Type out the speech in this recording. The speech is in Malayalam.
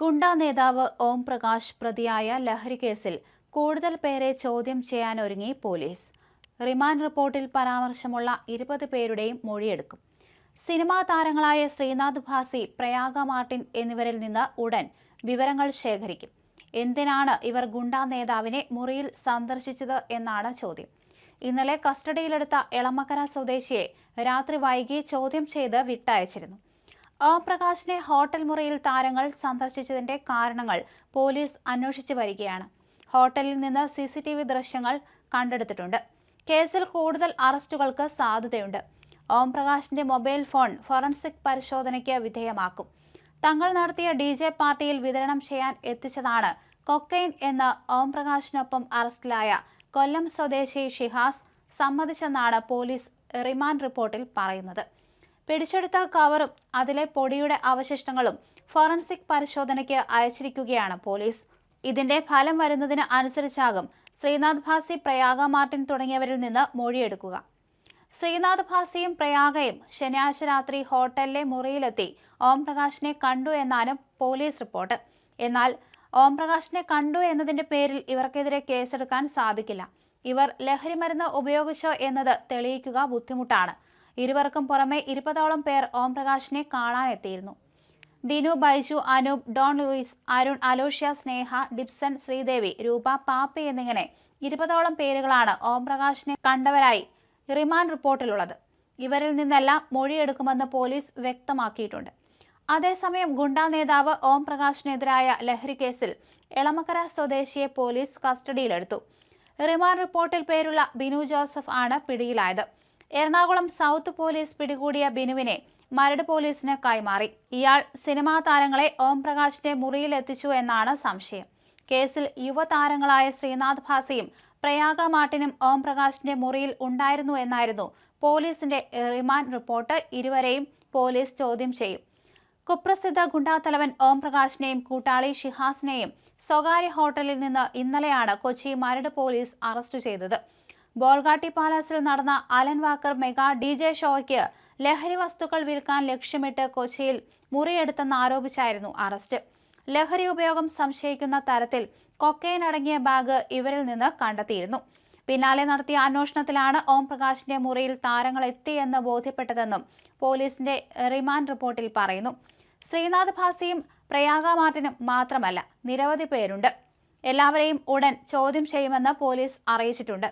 ഗുണ്ട നേതാവ് ഓം പ്രകാശ് പ്രതിയായ ലഹരി കേസിൽ കൂടുതൽ പേരെ ചോദ്യം ചെയ്യാനൊരുങ്ങി പോലീസ്. റിമാൻഡ് റിപ്പോർട്ടിൽ പരാമർശമുള്ള ഇരുപത് പേരുടെയും മൊഴിയെടുക്കും. സിനിമാ താരങ്ങളായ ശ്രീനാഥ് ഭാസി പ്രയാഗ മാർട്ടിൻ എന്നിവരിൽ നിന്ന് ഉടൻ വിവരങ്ങൾ ശേഖരിക്കും. എന്തിനാണ് ഇവർ ഗുണ്ട നേതാവിനെ മുറിയിൽ സന്ദർശിച്ചത് എന്നാണ് ചോദ്യം. ഇന്നലെ കസ്റ്റഡിയിലെടുത്ത എളമക്കര സ്വദേശിയെ രാത്രി വൈകി ചോദ്യം ചെയ്ത് വിട്ടയച്ചിരുന്നു. ഓം പ്രകാശിനെ ഹോട്ടൽ മുറിയിൽ താരങ്ങൾ സന്ദർശിച്ചതിന്റെ കാരണങ്ങൾ പോലീസ് അന്വേഷിച്ചു വരികയാണ്. ഹോട്ടലിൽ നിന്ന് സി സി ടി വി ദൃശ്യങ്ങൾ കണ്ടെടുത്തിട്ടുണ്ട്. കേസിൽ കൂടുതൽ അറസ്റ്റുകൾക്ക് സാധ്യതയുണ്ട്. ഓം പ്രകാശിന്റെ മൊബൈൽ ഫോൺ ഫോറൻസിക് പരിശോധനയ്ക്ക് വിധേയമാക്കും. തങ്ങൾ നടത്തിയ ഡി ജെ പാർട്ടിയിൽ വിതരണം ചെയ്യാൻ എത്തിച്ചതാണ് കൊക്കൈൻ എന്ന് ഓം പ്രകാശിനൊപ്പം അറസ്റ്റിലായ കൊല്ലം സ്വദേശി ഷിഹാസ് സമ്മതിച്ചെന്നാണ് പോലീസ് റിമാൻഡ് റിപ്പോർട്ടിൽ പറയുന്നത്. പിടിച്ചെടുത്ത കവറും അതിലെ പൊടിയുടെ അവശിഷ്ടങ്ങളും ഫോറൻസിക് പരിശോധനയ്ക്ക് അയച്ചിരിക്കുകയാണ് പോലീസ്. ഇതിന്റെ ഫലം വരുന്നതിന് അനുസരിച്ചാകും ശ്രീനാഥ് ഭാസി പ്രയാഗ മാർട്ടിൻ തുടങ്ങിയവരിൽ നിന്ന് മൊഴിയെടുക്കുക. ശ്രീനാഥ് ഭാസിയും പ്രയാഗയും ശനിയാഴ്ച രാത്രി ഹോട്ടലിലെ മുറിയിലെത്തി ഓം പ്രകാശിനെ കണ്ടു എന്നാണ് പോലീസ് റിപ്പോർട്ട്. എന്നാൽ ഓം പ്രകാശിനെ കണ്ടു എന്നതിന്റെ പേരിൽ ഇവർക്കെതിരെ കേസെടുക്കാൻ സാധിക്കില്ല. ഇവർ ലഹരിമരുന്ന് ഉപയോഗിച്ചോ എന്നത് തെളിയിക്കുക ബുദ്ധിമുട്ടാണ്. ഇരുവർക്കും പുറമെ ഇരുപതോളം പേർ ഓംപ്രകാശിനെ കാണാനെത്തിയിരുന്നു. ബിനു ബൈജു അനൂപ് ഡോൺ ലൂയിസ് അരുൺ അലോഷ്യ സ്നേഹ ഡിപ്സൺ ശ്രീദേവി രൂപ പാപ്പി എന്നിങ്ങനെ ഇരുപതോളം പേരുകളാണ് ഓംപ്രകാശിനെ കണ്ടവരായി റിമാൻഡ് റിപ്പോർട്ടിലുള്ളത്. ഇവരിൽ നിന്നെല്ലാം മൊഴിയെടുക്കുമെന്ന് പോലീസ് വ്യക്തമാക്കിയിട്ടുണ്ട്. അതേസമയം ഗുണ്ടാ നേതാവ് ഓം പ്രകാശിനെതിരായ ലഹരി കേസിൽ എളമക്കര സ്വദേശിയെ പോലീസ് കസ്റ്റഡിയിലെടുത്തു. റിമാൻഡ് റിപ്പോർട്ടിൽ പേരുള്ള ബിനു ജോസഫ് ആണ് പിടിയിലായത്. എറണാകുളം സൗത്ത് പോലീസ് പിടികൂടിയ ബിനുവിനെ മരട് പോലീസിന് കൈമാറി. ഇയാൾ സിനിമാ താരങ്ങളെ ഓം പ്രകാശിന്റെ മുറിയിൽ എത്തിച്ചു എന്നാണ് സംശയം. കേസിൽ യുവതാരങ്ങളായ ശ്രീനാഥ് ഭാസിയും പ്രയാഗ മാർട്ടിനും ഓം പ്രകാശിന്റെ മുറിയിൽ ഉണ്ടായിരുന്നു എന്നായിരുന്നു പോലീസിന്റെ റിമാൻഡ് റിപ്പോർട്ട്. ഇരുവരെയും പോലീസ് ചോദ്യം ചെയ്യും. കുപ്രസിദ്ധ ഗുണ്ടാത്തലവൻ ഓം പ്രകാശിനെയും കൂട്ടാളി ഷിഹാസിനെയും സ്വകാര്യ ഹോട്ടലിൽ നിന്ന് ഇന്നലെയാണ് കൊച്ചി മരട് പോലീസ് അറസ്റ്റ് ചെയ്തത്. ബോൾഗാട്ടി പാലസിൽ നടന്ന Alan Walker mega D J ഷോയ്ക്ക് ലഹരി വസ്തുക്കൾ വിൽക്കാൻ ലക്ഷ്യമിട്ട് കൊച്ചിയിൽ മുറിയെടുത്തെന്ന് ആരോപിച്ചായിരുന്നു അറസ്റ്റ്. ലഹരി ഉപയോഗം സംശയിക്കുന്ന തരത്തിൽ കൊക്കൈൻ അടങ്ങിയ ബാഗ് ഇവരിൽ നിന്ന് കണ്ടെത്തിയിരുന്നു. പിന്നാലെ നടത്തിയ അന്വേഷണത്തിലാണ് ഓം പ്രകാശിന്റെ മുറിയിൽ താരങ്ങൾ എത്തിയെന്ന് ബോധ്യപ്പെട്ടതെന്നും പോലീസിന്റെ റിമാൻഡ് റിപ്പോർട്ടിൽ പറയുന്നു. ശ്രീനാഥ് ഭാസിയും പ്രയാഗ മാർട്ടിനും മാത്രമല്ല നിരവധി പേരുണ്ട്. എല്ലാവരെയും ഉടൻ ചോദ്യം ചെയ്യുമെന്ന് പോലീസ് അറിയിച്ചിട്ടുണ്ട്.